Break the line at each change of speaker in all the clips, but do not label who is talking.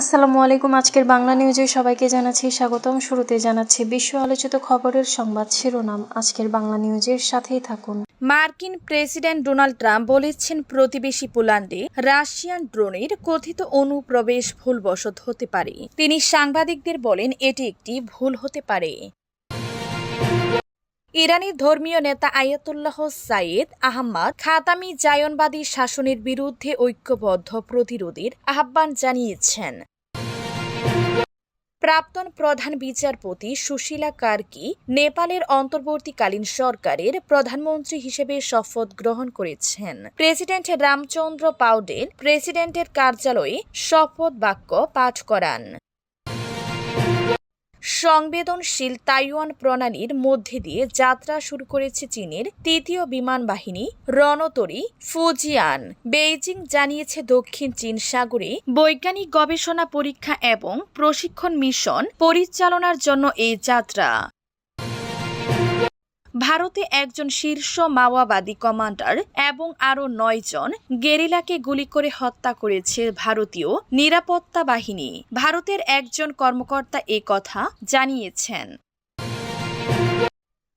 আসসালামু আলাইকুম, আজকের বাংলা নিউজে সবাইকে জানাচ্ছি স্বাগতম। শুরুতে জানাচ্ছি বিশ্ব আলোচিত খবরের সংবাদ শিরোনাম। আজকের বাংলা নিউজের সাথেই থাকুন।
মার্কিন প্রেসিডেন্ট ডোনাল্ড ট্রাম্প বলেছেন, প্রতিবেশী পোল্যান্ডে রাশিয়ান ড্রোনের কথিত অনুপ্রবেশ ভুলবশত হতে পারে। তিনি সাংবাদিকদের বলেন, এটি একটি ভুল হতে পারে। ইরানের ধর্মীয় নেতা আয়াতুল্লাহ সাইয়েদ আহম্মদ খাতামি জায়নবাদী শাসনের বিরুদ্ধে ঐক্যবদ্ধ প্রতিরোধের আহ্বান জানিয়েছেন। প্রাক্তন প্রধান বিচারপতি সুশীলা কার্কি নেপালের অন্তর্বর্তীকালীন সরকারের প্রধানমন্ত্রী হিসেবে শপথ গ্রহণ করেছেন। প্রেসিডেন্ট রামচন্দ্র পাউডেল প্রেসিডেন্টের কার্যালয়ে শপথ বাক্য পাঠ করান। সংবেদনশীল তাইওয়ান প্রণালীর মধ্যে দিয়ে যাত্রা শুরু করেছে চীনের তৃতীয় বিমান বাহিনী রণতরী ফুজিয়ান। বেইজিং জানিয়েছে দক্ষিণ চীন সাগরে বৈজ্ঞানিক গবেষণা পরীক্ষা এবং প্রশিক্ষণ মিশন পরিচালনার জন্য এই যাত্রা। ভারতে একজন শীর্ষ মাওয়াবাদী কমান্ডার এবং আরও নয় জন গেরিলাকে গুলি করে হত্যা করেছে ভারতীয় নিরাপত্তা বাহিনী। ভারতের একজন কর্মকর্তা এ কথা জানিয়েছেন।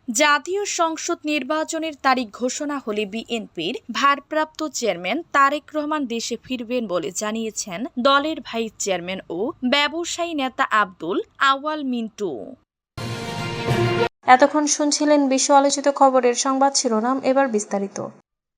জাতীয় সংসদ নির্বাচনের তারিখ ঘোষণা হলে বিএনপির ভারপ্রাপ্ত চেয়ারম্যান তারেক রহমান দেশে ফিরবেন বলে জানিয়েছেন দলের ভাইস চেয়ারম্যান ও ব্যবসায়ী নেতা আব্দুল আওয়াল মিন্টু।
এতক্ষণ শুনছিলেন বিশ্ব আলোচিত খবরের সংবাদ শিরোনাম, এবার বিস্তারিত।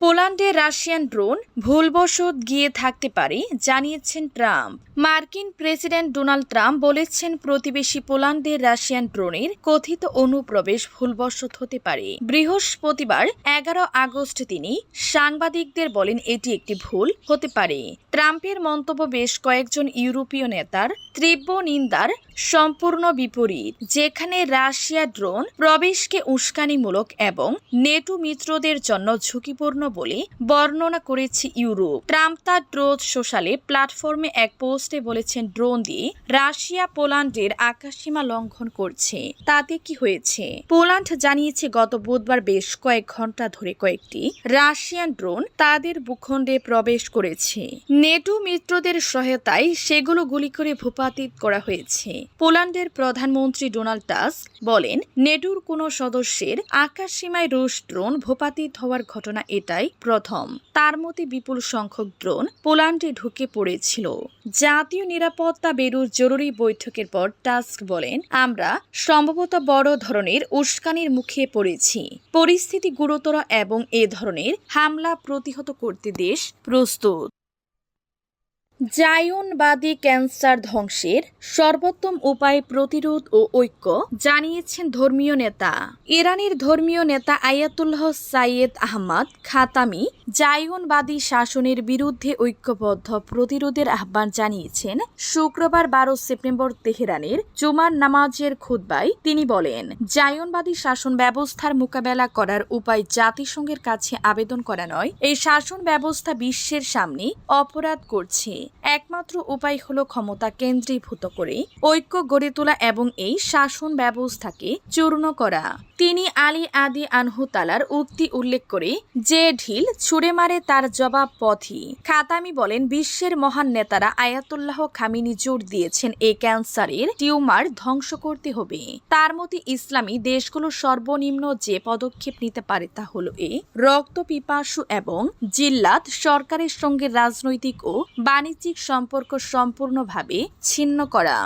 পোল্যান্ডে রাশিয়ান ড্রোন ভুলবশত গিয়ে থাকতে পারে, জানিয়েছেন ট্রাম্প। মার্কিন প্রেসিডেন্ট ডোনাল্ড ট্রাম্প বলেছেন প্রতিবেশী পোল্যান্ডে রাশিয়ান ড্রোনের কথিত অনুপ্রবেশ ভুলবশত হতে পারে। বৃহস্পতিবার এগারো আগস্ট তিনি সাংবাদিকদের বলেন, এটি একটি ভুল হতে পারে। ট্রাম্পের মন্তব্য বেশ কয়েকজন ইউরোপীয় নেতার তীব্র নিন্দার সম্পূর্ণ বিপরীত, যেখানে রাশিয়া ড্রোন প্রবেশকে উস্কানিমূলক এবং নেটো মিত্রদের জন্য ঝুঁকিপূর্ণ বলে বর্ণনা করেছে ইউরোপ। ট্রাম্প তার ড্রোথ সোশ্যালে প্ল্যাটফর্মে এক পোস্টে বলেছেন, ড্রোন দিয়ে রাশিয়া পোল্যান্ডের আকাশসীমা লঙ্ঘন করছে। তাতে কি হয়েছে? পোল্যান্ড জানিয়েছে, গত বুধবার বেশ কয়েক ঘণ্টা ধরে কয়েকটি রাশিয়ান ড্রোন তাদের ভূখণ্ডে প্রবেশ করেছে। নেটো মিত্রদের সহায়তায় সেগুলো গুলি করে ভূপাতিত করা হয়েছে। পোল্যান্ডের প্রধানমন্ত্রী ডোনাল্ড টাস্ক বলেন নেটোর কোনো সদস্যের আকাশসীমায় রুশ ড্রোন ভূপাতিত হওয়ার ঘটনা এটাই প্রথম। তার মতে বিপুল সংখ্যক ড্রোন পোল্যান্ডে ঢুকে পড়েছিল। জাতীয় নিরাপত্তা বেরুর জরুরি বৈঠকের পর টাস্ক বলেন, আমরা সম্ভবত বড় ধরনের উস্কানির মুখে পড়েছি। পরিস্থিতি গুরুতর এবং এ ধরনের হামলা প্রতিহত করতে দেশ প্রস্তুত। জায়নবাদী ক্যান্সার ধ্বংসের সর্বোত্তম উপায় প্রতিরোধ ও ঐক্য জানিয়েছেন ধর্মীয় নেতা। ইরানের ধর্মীয় নেতা আয়াতুল্লাহ সাইয়েদ আহমদ খাতামি জায়নবাদী শাসনের বিরুদ্ধে ঐক্যবদ্ধ প্রতিরোধের আহ্বান জানিয়েছেন শুক্রবার বারো সেপ্টেম্বর তেহরানের জুমার নামাজের খুদ্বায় তিনি বলেন, জায়নবাদী শাসন ব্যবস্থার মোকাবেলা করার উপায় জাতিসংঘের কাছে আবেদন করা নয়। এই শাসন ব্যবস্থা বিশ্বের সামনে অপরাধ করছে। একমাত্র উপায় হলো ক্ষমতা কেন্দ্রীভূত করে ঐক্য গড়ে তোলা এবং এই শাসন ব্যবস্থাকে চূর্ণ করা। তিনি আলী আদি আনহুতালার উক্তি উল্লেখ করে, যে ঢিল ছুড়ে মারে তার জবাব পথই। খাতামি বলেন, বিশ্বের মহান নেতারা আয়াতুল্লাহ খামিনি জোর দিয়েছেন এই ক্যান্সারের টিউমার ধ্বংস করতে হবে। তার মতে ইসলামী দেশগুলো সর্বনিম্ন যে পদক্ষেপ নিতে পারে তা হলো এ, রক্ত পিপাসু এবং জিল্লাত সরকারের সঙ্গে রাজনৈতিক ও বাণিজ্যিক সম্পর্ক সম্পূর্ণভাবে ছিন্ন করা।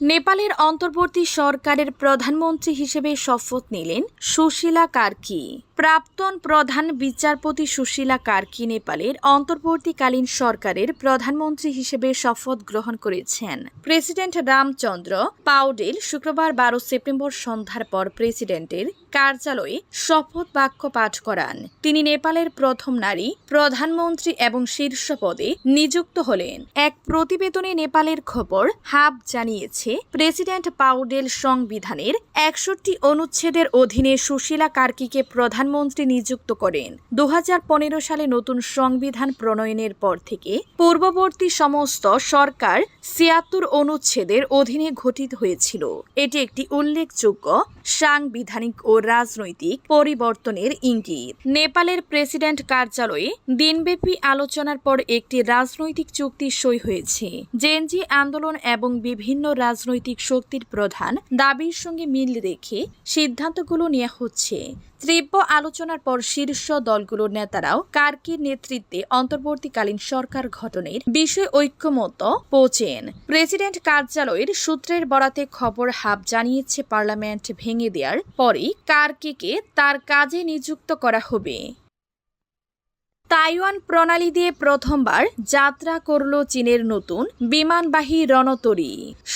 নেপালের অন্তর্বর্তী সরকারের প্রধানমন্ত্রী হিসেবে শপথ নিলেন সুশীলা কার্কি। প্রাক্তন প্রধান বিচারপতি সুশীলা কার্কি নেপালের অন্তর্বর্তীকালীন সরকারের প্রধানমন্ত্রী হিসেবে শপথ গ্রহণ করেছেন। প্রেসিডেন্ট রামচন্দ্র পাউডেল শুক্রবার বারো সেপ্টেম্বর সন্ধ্যার পর প্রেসিডেন্টের কার্যালয়ে শপথ বাক্য পাঠ করান। তিনি নেপালের প্রথম নারী, প্রধানমন্ত্রী এবং শীর্ষ পদে নিযুক্ত হলেন। এক প্রতিবেদনে নেপালের খবর হাব জানিয়েছে, প্রেসিডেন্ট পাউডেল সংবিধানের একষট্টি অনুচ্ছেদের অধীনে সুশীলা কার্কিকে প্রধানমন্ত্রী নিযুক্ত করেন। দু হাজার পনেরো সালে নতুন সংবিধান প্রণয়নের পর থেকে পূর্ববর্তী সমস্ত সরকার ছিয়াত্তর অনুচ্ছেদের অধীনে গঠিত হয়েছিল। এটি একটি উল্লেখযোগ্য সাংবিধানিক ও রাজনৈতিক পরিবর্তনের ইঙ্গিত। নেপালের প্রেসিডেন্ট কার্যালয়ে দিনব্যাপী আলোচনার পর একটি রাজনৈতিক চুক্তি সই হয়েছে। জেনজি আন্দোলন এবং বিভিন্ন রাজনৈতিক শক্তির প্রধান দাবির সঙ্গে মিল রেখে সিদ্ধান্তগুলো নেওয়া হচ্ছে। তীব্র আলোচনার পর শীর্ষ দলগুলোর নেতারাও কার্কির নেতৃত্বে অন্তর্বর্তীকালীন সরকার গঠনের বিষয়ে ঐক্যমত পৌঁছেন। প্রেসিডেন্ট কার্যালয়ের সূত্রের বরাতে খবর হাব জানিয়েছে পার্লামেন্ট ভেঙে দেওয়ার পরই কার্কিকে তার কাজে নিযুক্ত করা হবে। তাইওয়ান প্রণালী দিয়ে প্রথমবার যাত্রা করল চীনের নতুন বিমানবাহী রণতরী।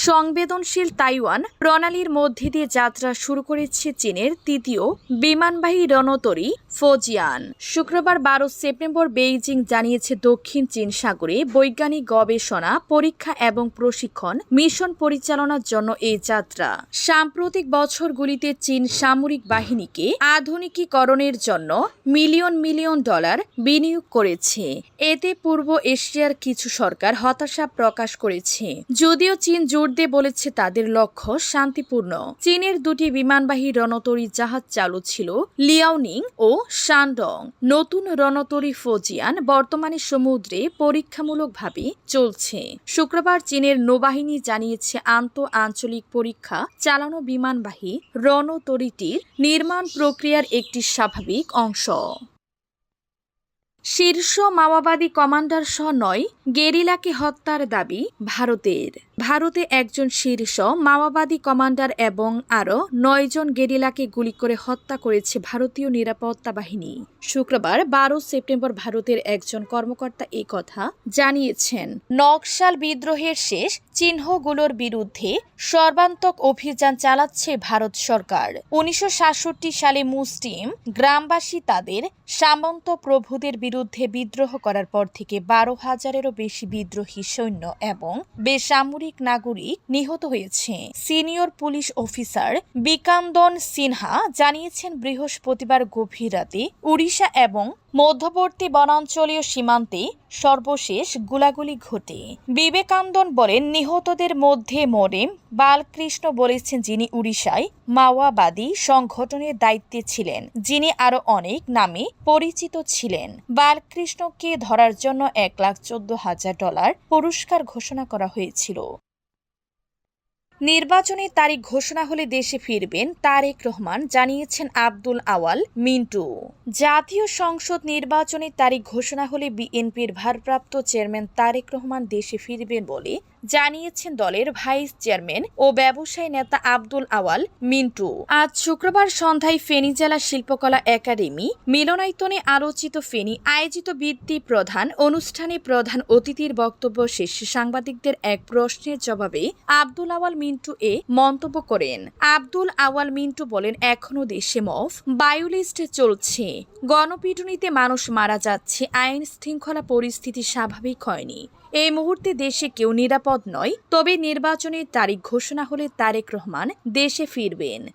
সংবেদনশীল তাইওয়ান প্রণালীর মধ্যে দিয়ে যাত্রা শুরু করেছে চীনের তৃতীয় বিমানবাহী রণতরী ফোজিয়ান। শুক্রবার বারো সেপ্টেম্বর বেইজিং জানিয়েছে দক্ষিণ চীন সাগরে বৈজ্ঞানিক গবেষণা, পরীক্ষা এবং প্রশিক্ষণ, মিশন পরিচালনার জন্য এই যাত্রা। সাম্প্রতিক বছরগুলিতে চীন সামরিক বাহিনীকে আধুনিকীকরণের জন্য মিলিয়ন মিলিয়ন ডলার বিনিয়োগ করেছে। এতে পূর্ব এশিয়ার কিছু সরকার হতাশা প্রকাশ করেছে। যদিও চীন জোর দিয়ে বলেছে তাদের লক্ষ্য শান্তিপূর্ণ। চীনের দুটি বিমানবাহী রণতরী জাহাজ চালু ছিল লিয়াওনিং ও শানডং। নতুন রণতরী ফোজিয়ান বর্তমানে সমুদ্রে পরীক্ষামূলকভাবে চলছে। শুক্রবার চীনের নৌবাহিনী জানিয়েছে আন্ত আঞ্চলিক পরীক্ষা চালানো বিমানবাহী রণতরীটির নির্মাণ প্রক্রিয়ার একটি স্বাভাবিক অংশ। শীর্ষ মাওবাদী কমান্ডার সহ নয় গেরিলাকে হত্যার দাবি ভারতের। ভারতে একজন শীর্ষ, মাওবাদী কমান্ডার এবং আরও নয়জন গেরিলাকে গুলি করে হত্যা করেছে ভারতীয় নিরাপত্তা বাহিনী। শুক্রবার, বারো সেপ্টেম্বর ভারতের একজন কর্মকর্তা এই কথা জানিয়েছেন। নকশাল বিদ্রোহের শেষ চিহ্নগুলোর বিরুদ্ধে সর্বান্তক অভিযান চালাচ্ছে ভারত সরকার। উনিশশো সাতষট্টি সালে মুসলিম গ্রামবাসী তাদের সামন্ত প্রভুদের বিরুদ্ধে বিদ্রোহ করার পর থেকে বারো হাজারেরও বেশি বিদ্রোহী সৈন্য এবং বেসামরিক নাগরিক নিহত হয়েছে। Senior police officer Bikandan Sinha জানিয়েছেন, বৃহস্পতিবার গভীর রাতে উড়িষ্যা এবং মধ্যবর্তী বনাঞ্চলীয় সীমান্তে সর্বশেষ গোলাগুলি ঘটে। বিবেকান্দন বলেন, নিহতদের মধ্যে মোরেম বালকৃষ্ণ বলেছেন যিনি উড়িষ্যায় মাওয়াবাদী সংগঠনের দায়িত্বে ছিলেন, যিনি আরও অনেক নামে পরিচিত ছিলেন। বালকৃষ্ণকে ধরার জন্য এক লাখ চোদ্দ হাজার ডলার পুরস্কার ঘোষণা করা হয়েছিল। নির্বাচনের তারিখ ঘোষণা হলে দেশে ফিরবেন তারেক রহমান, জানিয়েছেন আব্দুল আওয়াল, মিন্টু। জাতীয় সংসদ নির্বাচনের তারিখ ঘোষণা হলে বিএনপির ভারপ্রাপ্ত চেয়ারম্যান তারেক রহমান দেশে ফিরবেন বলে জানিয়েছেন দলের ভাইস চেয়ারম্যান ও ব্যবসায়ী নেতা আব্দুল আওয়াল মিন্টু। আজ শুক্রবার সন্ধ্যায় ফেনী জেলা শিল্পকলা একাডেমি মিলনায়তনে আলোচিত ফেনী আয়োজিত বৃত্তি প্রধান অনুষ্ঠানে প্রধান অতিথির বক্তব্য শেষে সাংবাদিকদের এক প্রশ্নের জবাবে আব্দুল আওয়াল মিন্টু এ মন্তব্য করেন। আব্দুল আওয়াল মিন্টু বলেন, এখনও দেশে মফ, বায়োলিস্ট চলছে। গণপিটুনিতে মানুষ মারা যাচ্ছে আইন শৃঙ্খলা পরিস্থিতি স্বাভাবিক হয়নি। এই মুহূর্তে দেশে কেউ নিরাপদ নয়, তবে নির্বাচনের তারিখ ঘোষণা হলে তারেক রহমান দেশে ফিরবেন।